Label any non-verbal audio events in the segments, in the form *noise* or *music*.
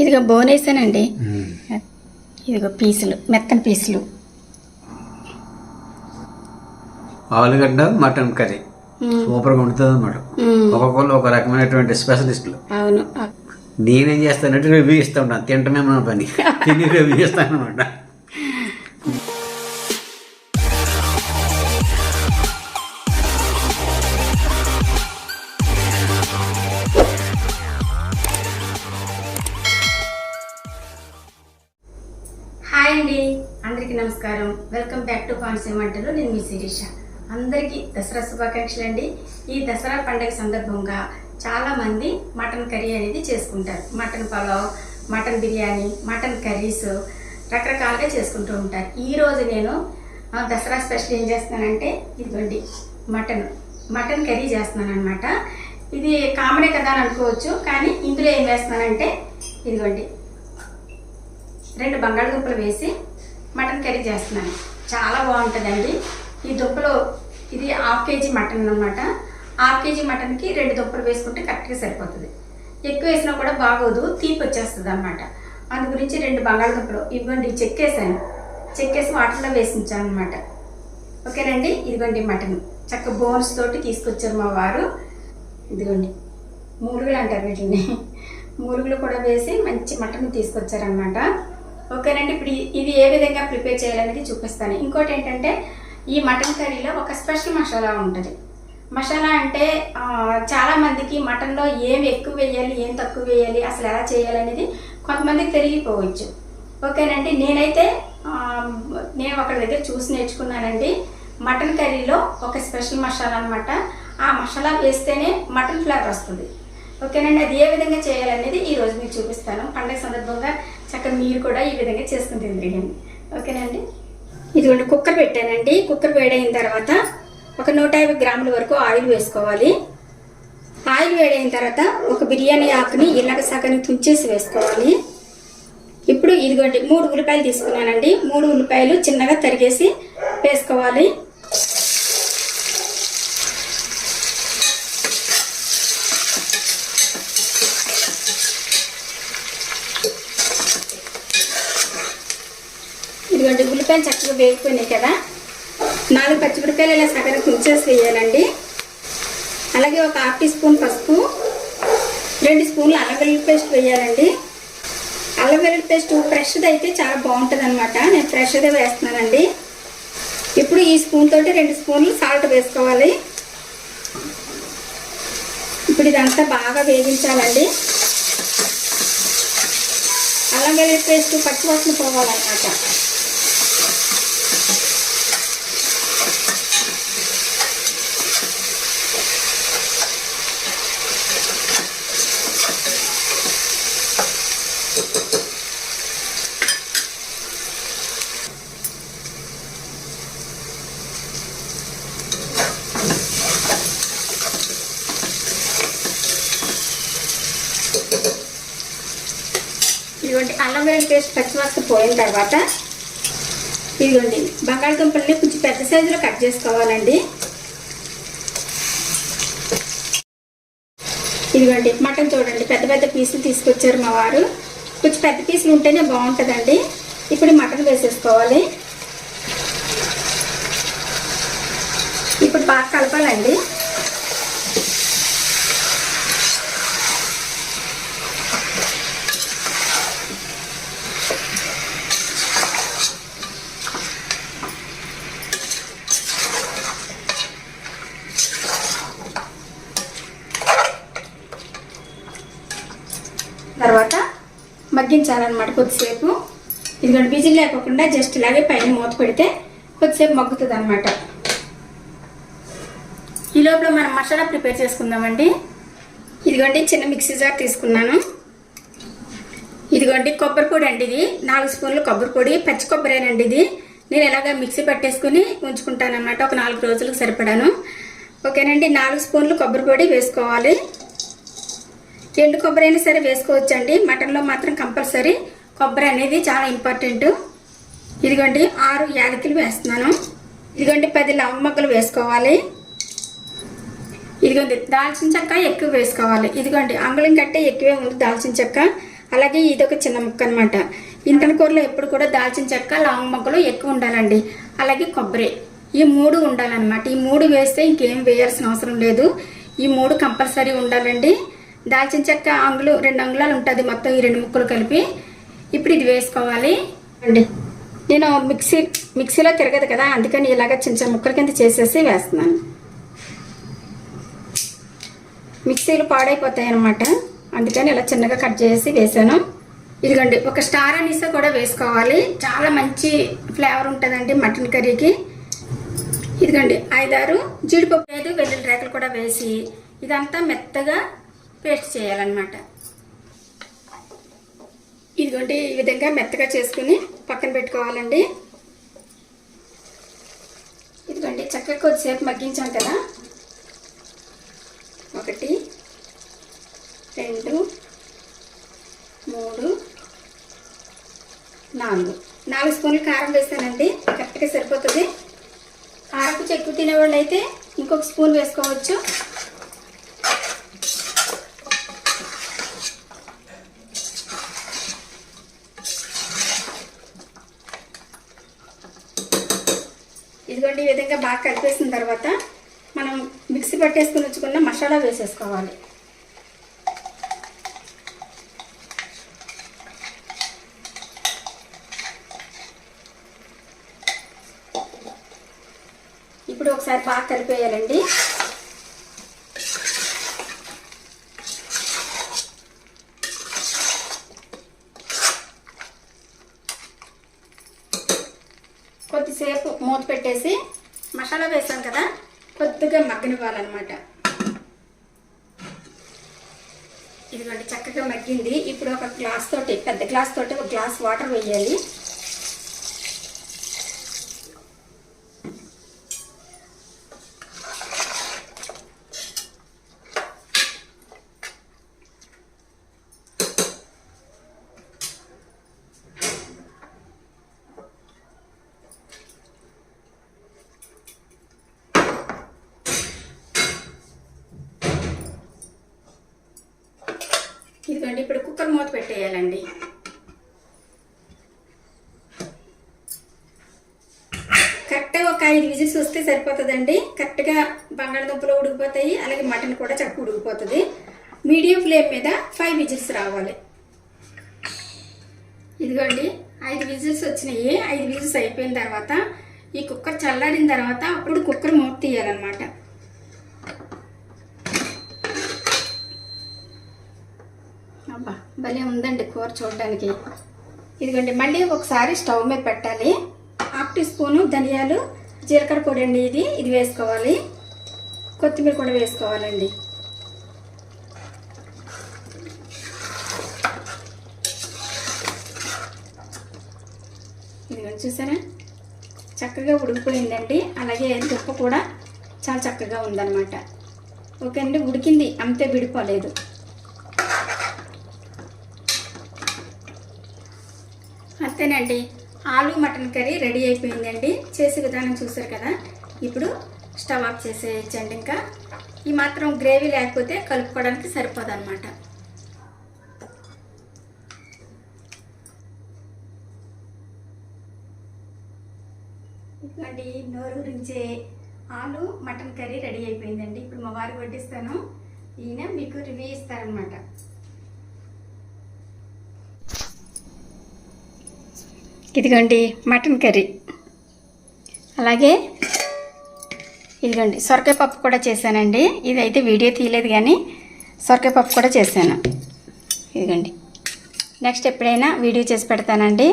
ఇదిగో బోన్ వేసానండి. ఇదిగో పీసులు మెత్తని పీసులు. ఆలుగడ్డ మటన్ కర్రీ. సూపర్గా ఉంటుంది అన్నమాట మ్మ్. ఒక్కొక్కరు ఒక రకమైనటువంటి స్పెషలిస్టులు. అవును. నేనేం చేస్తానంటే రివ్యూ ఇస్తా ఉంటాను. తింటమే మన పని. తిని రివ్యూ ఇస్తాను అనమాట వెల్కమ్ బ్యాక్ టు కాన్సీమ్ వంటలు నేను మీ శిరీష. అందరికీ దసరా శుభాకాంక్షలు అండి ఈ దసరా పండుగ సందర్భంగా చాలామంది మటన్ కర్రీ అనేది చేసుకుంటారు. Mutton pulao mutton biryani mutton curries రకరకాలుగా చేసుకుంటూ ఉంటారు. ఈరోజు నేను దసరా స్పెషల్ ఏం చేస్తున్నానంటే ఇదిగోండి మటన్ మటన్ కర్రీ చేస్తున్నాను అనమాట ఇది కామనే కదా అని అనుకోవచ్చు కానీ ఇందులో ఏం వేస్తున్నానంటే ఇదిగోండి రెండు బంగాళదుంపలు వేసి మటన్ కర్రీ చేస్తున్నాను. చాలా బాగుంటుందండి. ఈ దుప్పలు ఇది హాఫ్ కేజీ మటన్ అనమాట హాఫ్ కేజీ మటన్కి రెండు దుప్పలు వేసుకుంటే కరెక్ట్గా సరిపోతుంది. ఎక్కువ వేసినా కూడా బాగోదు తీపి వచ్చేస్తుంది అనమాట అందు గురించి రెండు బంగాళదుంపలు ఇవ్వండి చెక్కేసాను చెక్కేసి వాటర్లో వేసి ఉంచాను అనమాట ఓకేనండి? ఇదిగోండి మటన్. చక్క బోన్స్ తోటి తీసుకొచ్చారు మా వారు. ఇదిగోండి. మూలుగులు అంటారు వీటిని. మూలుగులు కూడా వేసి మంచి మటన్ తీసుకొచ్చారనమాట ఓకేనండి ఇప్పుడు ఇది ఏ విధంగా ప్రిపేర్ చేయాలనేది చూపిస్తాను. ఇంకోటి ఏంటంటే ఈ మటన్ కర్రీలో ఒక స్పెషల్ మసాలా ఉంటుంది. మసాలా అంటే చాలామందికి మటన్లో ఏం ఎక్కువ వేయాలి ఏం తక్కువ వేయాలి అసలు ఎలా చేయాలనేది కొంతమందికి తెలియకపోవచ్చు. ఓకేనండి నేనైతే నేను ఒకరి దగ్గర చూసి నేర్చుకున్నానండి మటన్ కర్రీలో ఒక స్పెషల్ మసాలా అనమాట ఆ మసాలా వేస్తేనే మటన్ ఫ్లేవర్ వస్తుంది. ఓకేనండి అది ఏ విధంగా చేయాలనేది ఈ రోజు మీకు చూపిస్తాను. పండగ సందర్భంగా చక్కగా మీరు కూడా ఈ విధంగా చేసుకుని తిందిరిగండి ఓకేనండి ఇదిగోండి కుక్కర్ పెట్టానండి. కుక్కర్ వేడైన తర్వాత ఒక నూట యాభై గ్రాముల వరకు ఆయిల్ వేసుకోవాలి. ఆయిల్ వేడైన తర్వాత ఒక బిర్యానీ ఆకుని ఇలాగ సగాన్ని తుంచేసి వేసుకోవాలి. ఇప్పుడు ఇదిగోండి మూడు ఉల్లిపాయలు తీసుకున్నానండి. మూడు ఉల్లిపాయలు చిన్నగా తరిగేసి వేసుకోవాలి. ఇదిగోండి చక్కగా వేగిపోయినాయి కదా. నాలుగు పచ్చిమిరపకాయలు ఇలా సగం తుంచేసి వేయాలండి. అలాగే ఒక హాఫ్ టీ స్పూన్ పసుపు రెండు స్పూన్లు అల్లం వెల్లుల్లి పేస్ట్ వేయాలండి. అల్లం వెల్లుల్లి పేస్ట్ ఫ్రెష్ది అయితే చాలా బాగుంటుంది అనమాట నేను ఫ్రెష్దే వేస్తున్నానండి. ఇప్పుడు ఈ స్పూన్ తోటి రెండు స్పూన్లు సాల్ట్ వేసుకోవాలి. ఇప్పుడు ఇదంతా బాగా వేగించాలండి. అల్లం వెల్లుల్లి పేస్ట్ పచ్చివాసన పోవాలన్నమాట ఇదిగోండి అల్లం వెల్లుల్లి పోయిన తర్వాత ఇదిగోండి బంగాళదుంపల్ని కొంచెం పెద్ద సైజులో కట్ చేసుకోవాలండి. ఇదిగోండి మటన్ చూడండి పెద్ద పెద్ద పీసులు తీసుకొచ్చారు మా వారు. కొంచెం పెద్ద పీసులు ఉంటేనే బాగుంటుందండి. ఇప్పుడు మటన్ వేసేసుకోవాలి. ఇప్పుడు బాగా కలపాలండి తర్వాత మగ్గించాలన్నమాట కొద్దిసేపు. ఇదిగోండి బిజిల్ లేకోకుండా జస్ట్ ఇలాగే పైన మూత పెడితే కొద్దిసేపు మగ్గుతుంది అనమాట ఈ లోపల మనం మసాలా ప్రిపేర్ చేసుకుందామండి. ఇదిగోండి చిన్న మిక్సీ జార్ తీసుకున్నాను. ఇదిగోండి కొబ్బరి పొడి అండి ఇది. నాలుగు స్పూన్లు కొబ్బరి పొడి. పచ్చి కొబ్బరేనండి ఇది. నేను ఇలాగ మిక్సీ పట్టేసుకుని ఉంచుకుంటాను అనమాట ఒక నాలుగు రోజులకు సరిపడాను. ఓకేనండి నాలుగు స్పూన్లు కొబ్బరి పొడి వేసుకోవాలి. ఎండు కొబ్బరి అయినా సరే వేసుకోవచ్చండి. మటన్లో మాత్రం కంపల్సరీ కొబ్బరి అనేది చాలా ఇంపార్టెంట్. ఇదిగోండి ఆరు యాలకులు వేస్తున్నాను. ఇదిగోండి పది లవ మొగ్గలు వేసుకోవాలి. ఇదిగోండి దాల్చిన చెక్క ఎక్కువ వేసుకోవాలి. ఇదిగోండి అంగుళం కట్టే ఎక్కువే ఉంది దాల్చిన చెక్క. అలాగే ఇది ఒక చిన్న ముక్క అనమాట ఇంటన్ కూరలో ఎప్పుడు కూడా దాల్చిన చెక్క లవంగ మొక్కలు ఎక్కువ ఉండాలండి. అలాగే కొబ్బరి. ఈ మూడు ఉండాలన్నమాట. ఈ మూడు వేస్తే ఇంకేం వేయాల్సిన అవసరం లేదు. ఈ మూడు కంపల్సరీ ఉండాలండి. దాల్చిన చెక్క అంగులు రెండు అంగుళాలు ఉంటుంది. మొత్తం ఈ రెండు ముక్కలు కలిపి ఇప్పుడు ఇది వేసుకోవాలి. అండి. నేను మిక్సీ మిక్సీలో తిరగదు కదా అందుకని ఇలాగ చిన్న చిన్న ముక్కల కింద చేసేసి వేస్తున్నాను. మిక్సీలు పాడైపోతాయి అనమాట అందుకని ఇలా చిన్నగా కట్ చేసి వేసాను. ఇదిగోండి ఒక స్టార్ అనీసా కూడా వేసుకోవాలి. చాలా మంచి ఫ్లేవర్ ఉంటుందండి మటన్ కర్రీకి. ఇదిగోండి ఐదారు జీడిపప్పు లేదు వెల్లుల్లి రేకలు కూడా వేసి ఇదంతా మెత్తగా పేస్ట్ చేయాలన్నమాట. ఇదిగోండి ఈ విధంగా మెత్తగా చేసుకుని పక్కన పెట్టుకోవాలండి. ఇదిగోండి చక్కగా కొద్దిసేపు మగ్గించాం కదా. ఒకటి రెండు మూడు నాలుగు. నాలుగు స్పూన్లు కారం వేస్తానండి కరెక్ట్గా సరిపోతుంది. కారపు చెక్కు తినేవాళ్ళు అయితే ఇంకొక స్పూన్ వేసుకోవచ్చు. ఇదిగోండి బాగా కలిపేసిన తర్వాత మనం మిక్సీ పట్టేసుకుని ఉంచుకున్న మసాలా వేసేసుకోవాలి. ఇప్పుడు ఒకసారి బాగా కలిపేయాలండి కొద్దిసేపు మూత పెట్టేసి మసాలా వేసాం కదా కొద్దిగా మగ్గనివ్వాలన్నమాట ఇదిగోండి చక్కగా మగ్గింది. ఇప్పుడు ఒక గ్లాస్ తోటి పెద్ద గ్లాస్ తోటి ఒక గ్లాస్ వాటర్ వేయాలి. ఇదిగోండి ఇప్పుడు కుక్కర్ మూత పెట్టేయాలండి. కరెక్ట్గా ఒక ఐదు విజిల్స్ వస్తే సరిపోతుందండి. కరెక్ట్గా బంగాళదుంపలు ఉడికిపోతాయి అలాగే మటన్ కూడా చక్కగా ఉడికిపోతుంది. మీడియం ఫ్లేమ్ మీద ఫైవ్ విజిల్స్ రావాలి. ఇదిగోండి ఐదు విజిల్స్ వచ్చినాయి. ఐదు విజిల్స్ అయిపోయిన తర్వాత ఈ కుక్కర్ చల్లారిన తర్వాత అప్పుడు కుక్కర్ మూత తీయాలన్నమాట. భలే ఉందండి కూర చూడడానికి ఇదిగోండి మళ్ళీ ఒకసారి స్టవ్ మీద పెట్టాలి. హాఫ్ టీ స్పూను ధనియాలు జీలకర్ర పొడి అండి ఇది. ఇది వేసుకోవాలి. కొత్తిమీర కూడా వేసుకోవాలండి. ఇదిగోండి చూసారా? చక్కగా ఉడికిపోయిందండి. అలాగే దుప్ప కూడా చాలా చక్కగా ఉందన్నమాట. ఓకే అండి ఉడికింది. అంతే విడిపోలేదు. అంతేనండి ఆలు మటన్ కర్రీ రెడీ అయిపోయిందండి చేసే విధానం చూసారు కదా? ఇప్పుడు స్టవ్ ఆఫ్ చేసేయచ్చండి ఇంకా. ఈ మాత్రం గ్రేవీ లేకపోతే కలుపుకోవడానికి సరిపోదన్నమాట. ఇప్పుడు నోరు గురించే ఆలు మటన్ కర్రీ రెడీ అయిపోయిందండి. ఇప్పుడు మా వారికి వడ్డిస్తాను. ఈయన మీకు రివ్యూ ఇస్తారనమాట ఇదిగోండి మటన్ కర్రీ. అలాగే ఇదిగోండి సొరకాయ పప్పు కూడా చేశానండి. ఇదైతే వీడియో తీయలేదు కానీ సొరకాయ పప్పు కూడా చేశాను. ఇదిగోండి. నెక్స్ట్ ఎప్పుడైనా వీడియో చేసి పెడతానండి.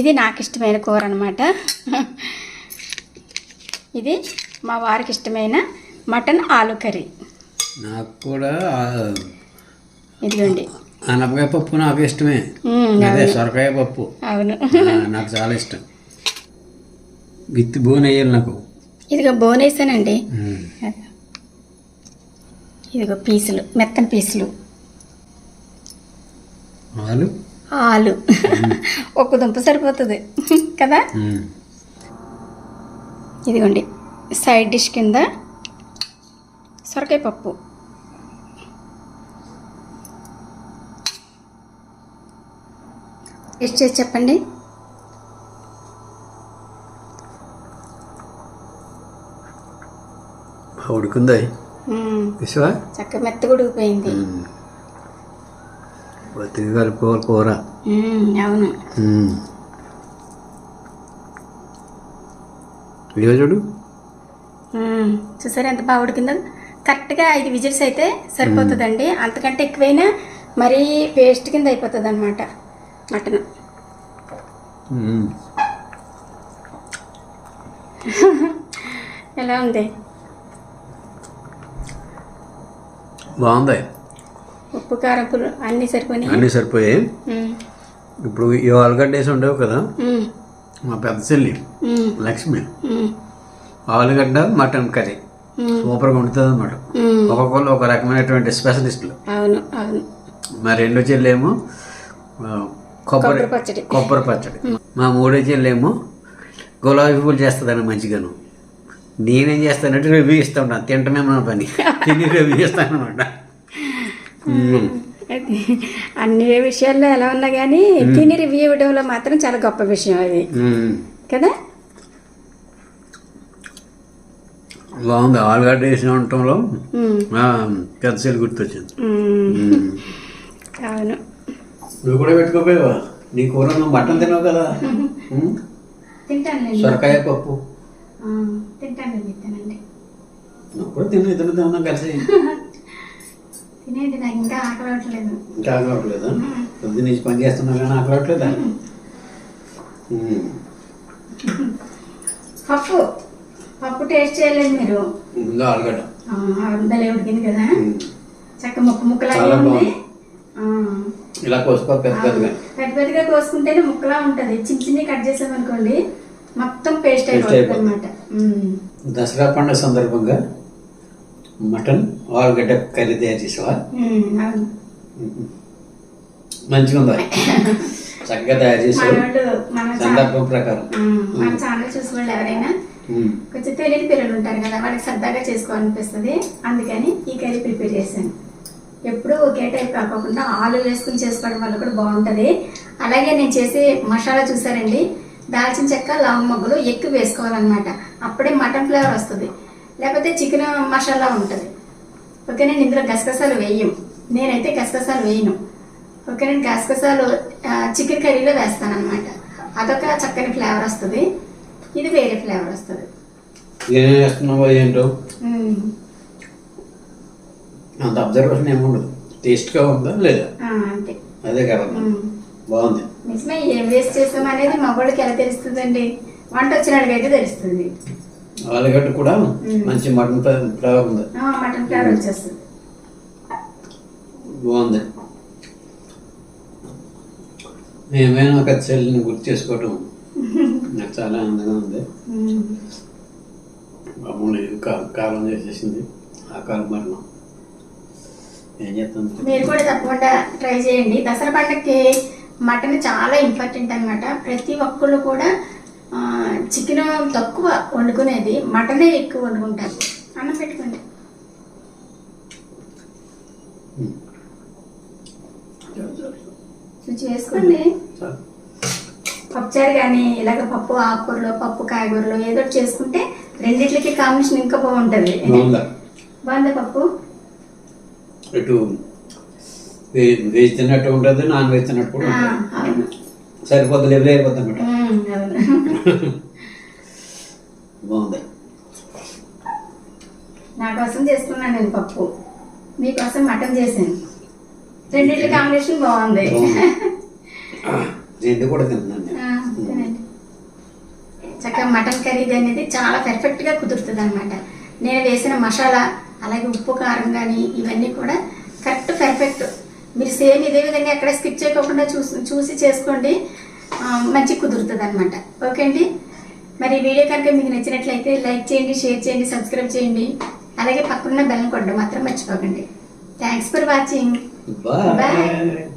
ఇది నాకు ఇష్టమైన కూర అనమాట ఇది మా వారికి ఇష్టమైన మటన్ ఆలు కర్రీ. నాకు కూడా ఇదిగోండి. అనపకాయ పప్పు నాకు ఇష్టమే. అదే సొరకాయ పప్పు. అవును. నాకు చాలా ఇష్టం. విత్ బోన్ వేయాలి నాకు. ఇదిగో బోనేసానండి మ్మ్. ఇదిగో పీసులు మెత్తని పీసులు. ఆలు? ఆలు. ఒక్క దుంప సరిపోతుంది. కదా. ఇదిగోండి. సైడ్ డిష్ కింద సొరకాయ పప్పు. టేస్ట్ చేసి చెప్పండి. ఉడుకుందా. విశ్వా? చక్క మెత్తగా ఉడికిపోయింది. బతికి కలుపుకోవాలి కూర అవును. ఇదిగో చూడు. చూసారా ఎంత బాగా ఉడికిందో? కరెక్ట్గా ఐదు విజిల్స్ అయితే సరిపోతుందండి. అంతకంటే ఎక్కువైనా మరీ పేస్ట్ కింద అయిపోతుంది అనమాట మటన్. *laughs* ఎలా ఉంది బాగుంది ఉప్పు కారం పులు అన్నీ సరిపోయినాయి అన్నీ సరిపోయాయి. ఇప్పుడు ఈ ఆలుగడ్డ వేసి ఉండేవి కదా. మా పెద్ద చెల్లి. లక్ష్మి. ఆలుగడ్డ మటన్ కర్రీ. సూపర్గా ఉంటుంది అనమాట. ఒక్కొక్కరు ఒక రకమైనటువంటి స్పెషలిస్టులు అవును అవును మా రెండో చెల్లేమో కొబ్బరి పచ్చడి. కొబ్బరి పచ్చడి. మా మూడో చెల్లేమో గులాబీ పూలు చేస్తుందని మంచిగాను. నేనేం చేస్తానంటే రివ్యూ ఇస్తా ఉంటాను తింటమే మన పని. తిని రివ్యూ ఇస్తాను అనమాట అన్ని విషయాల్లో ఎలా ఉన్నా కానీ తిని రివ్యూ ఇవ్వడంలో మాత్రం చాలా గొప్ప విషయం అది. కదా? బాగుంది. ఆలుగడ్డ వేసిన ఉండటంలో మ్మ్. ఆ, పెద్ద చెల్లి గుర్తొచ్చింది. అవును. నువ్వు కూడా పెట్టుకోపోయావా నీ కూర నువ్వు మటన్ తినవు కదా. *laughs* తింటానులేండి సొరకాయ పప్పు. తింటానండి. తినండి నువ్వు కూడా తిను ఇద్దరు తిన్నాం కలిసి. తినేది నాకు ఇంకా ఆకలి అవ్వట్లేదు. ఇంకా ఆగవట్లేదా పొద్దున్న నుంచి పని చేస్తున్నావు కానీ ఆగవట్లేదా మ్మ్. పప్పు. పప్పు టేస్ట్ చేయలేదు మీరు. ఇంకా ఆలుగడ్డ. ఆ, భలే ఉడికింది కదా. చక్క ముక్క ముక్కలాగే ఉంది. ఇలా కోసుకో పెద్ద పెద్దగా. పెద్ద పెద్దగా కోసుకుంటేనే ముక్కలా ఉంటది. చిన్న చిన్న కట్ చేసామనుకోండి మొత్తం పేస్ట్ అయిపోతుంది. అనమాట దసరా పండుగ సందర్భంగా మటన్ ఆలుగడ్డ కర్రీ తయారు చేసావా. మంచిగా ఉందా? చక్కగా తయారు చేసావు. సందర్భం ప్రకారం. మన ఛానల్ చూసిన వాళ్ళు ఎవరైనా. కొంచెం తెలియని పిల్లలు ఉంటారు కదా వాళ్ళకి సరదాగా చేసుకోవాలనిపిస్తుంది. అందుకని ఈ కర్రీ ప్రిపేర్ చేశాను. ఎప్పుడూ ఒకే టైప్ కాకుండా ఆలు వేసుకుని చేసుకోవడం వల్ల కూడా బాగుంటుంది. అలాగే నేను చేసే మసాలా చూసారండి? దాల్చిన చెక్క లవంగ మొగ్గలు ఎక్కువ వేసుకోవాలన్నమాట. అప్పుడే మటన్ ఫ్లేవర్ వస్తుంది. లేకపోతే చికెన్ మసాలా ఉంటుంది. ఓకే నేను ఇందులో గసగసాలు వేయం. నేనైతే గసగసాలు వేయను. ఓకే నేను గసగసాలు చికెన్ కర్రీలో వేస్తాను అనమాట అదొక చక్కని ఫ్లేవర్ వస్తుంది. ఇది వేరే ఫ్లేవర్ వస్తుంది. ఏంటో. అంత అబ్జర్వేషన్ ఏముండదు. టేస్ట్గా ఉందా లేదా? అంతే. అదే కదా. బాగుంది. నిజమే ఏం వేస్ట్ చేస్తాం అనేది మగవాళ్ళకి ఎలా తెలుస్తుందండి? వంట వచ్చిన తెలుస్తుంది. ఆలుగడ్డ కూడా మంచి మటన్ ఫ్లేవర్ ఉంది. మటన్ ఫ్లేవర్ వచ్చేస్తుంది. బాగుంది. మేమైనా ఒక చెల్లిని గుర్తు చేసుకోవటం *laughs* నాకు చాలా ఆనందంగా ఉంది. మ్మ్. మామూలు కాలం చేసేసింది. ఆ కాలం మరణం. మీరు కూడా తప్పకుండా ట్రై చేయండి. దసరా పండగకి మటన్ చాలా ఇంపార్టెంట్ అన్నమాట. ప్రతి ఒక్కళ్ళు కూడా చికెన్ తక్కువ వండుకునేది మటనే ఎక్కువ వండుకుంటారు. అన్నం పెట్టుకోండి. రుచి వేసుకోండి. పప్పుచారు కానీ ఇలాగ పప్పు ఆకుకూరలు పప్పు కాయగూరలు ఏదో చేసుకుంటే రెండిట్లకి కాంబినేషన్ ఇంకా బాగుంటుంది. బాగుందా పప్పు? ఇటు వెజ్ తిన్నట్టు ఉంటుంది నాన్ వెజ్ తిన్నట్టు కూడా ఉంటుంది. సరిపోద్ది లెవెల్ అయిపోద్ది అనమాట *laughs* బాగుంది. నా కోసం చేసుకున్నాను నేను పప్పు. మీకోసం మటన్ చేశాను. రెండిట్ల కాంబినేషన్ బాగుంది. రెండు కూడా తిన్నాను చక్కగా మటన్ కర్రీ అనేది చాలా పర్ఫెక్ట్గా కుదురుతుంది అనమాట నేను వేసిన మసాలా అలాగే ఉప్పు కారం కానీ ఇవన్నీ కూడా కరెక్ట్ పర్ఫెక్ట్ మీరు సేమ్ ఇదే విధంగా ఎక్కడ స్కిప్ చేయకుండా చూసి చూసి చేసుకోండి. మంచి కుదురుతుంది అనమాట ఓకే అండి? మరి ఈ వీడియో కనుక మీకు నచ్చినట్లయితే లైక్ చేయండి షేర్ చేయండి సబ్స్క్రైబ్ చేయండి. అలాగే పక్కన బెల్లం కొట్టడం మాత్రం మర్చిపోకండి. Thanks for watching bye.